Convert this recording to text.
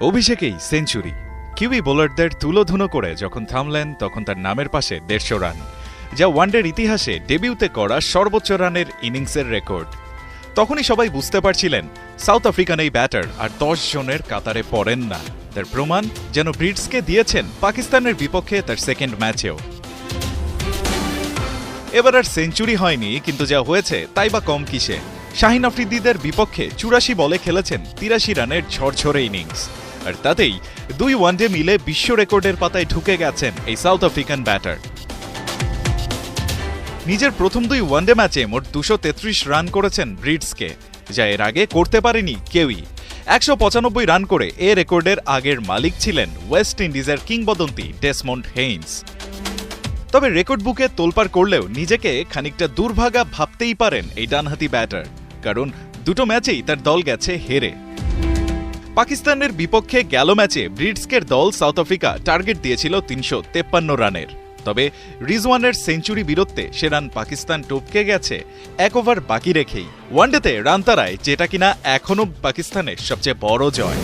অভিষেকেই century. Kiwi বোলারদের তুলোধুনো করে যখন থামলেন, তখন তার নামের পাশে দেড়শো রান, যা ওয়ানডের ইতিহাসে ডেবিউতে করা সর্বোচ্চ রানের ইনিংসের রেকর্ড। তখনই সবাই বুঝতে পারছিলেন, সাউথ আফ্রিকান এই ব্যাটার আর দশ জনের কাতারে পড়েন না। তার প্রমাণ যেন ব্রিডসকে দিয়েছেন, পাকিস্তানের বিপক্ষে তার সেকেন্ড ম্যাচেও। এবার আর সেঞ্চুরি হয়নি, কিন্তু যা হয়েছে তাই বা কম কিসে। শাহিন আফ্রিদিদের বিপক্ষে চুরাশি বলে খেলেছেন তিরাশি রানের ঝরঝরে ইনিংস। আর তাতেই দুই ওয়ানডে মিলে বিশ্ব রেকর্ডের পাতায় ঢুকে গেছেন এই সাউথ আফ্রিকান ব্যাটার। নিজের প্রথম দুই ওয়ানডে ম্যাচে মোট দুশো রান করেছেন ব্রিডসকে, যা এর আগে করতে পারেনি কেউই। একশো পঁচানব্বই রান করে এ রেকর্ডের আগের মালিক ছিলেন ওয়েস্ট ইন্ডিজের কিংবদন্তি ডেসমন্ড হেইন্স। তবে রেকর্ড বুকে তোলপার করলেও নিজেকে খানিকটা দুর্ভাগা ভাবতেই পারেন এই ডানহাতি ব্যাটার, কারণ দুটো ম্যাচেই তার দল গেছে হেরে। পাকিস্তানের বিপক্ষে গেল ম্যাচে ব্রিডসকের দল সাউথ আফ্রিকা টার্গেট দিয়েছিল তিনশো তেপ্পান্ন রানের। তবে রিজওয়ানের সেঞ্চুরি বিরত্বে সে রান পাকিস্তান টপকে গেছে এক ওভার বাকি রেখেই। ওয়ানডেতে রান তারায় যেটা কিনা এখনও পাকিস্তানের সবচেয়ে বড় জয়।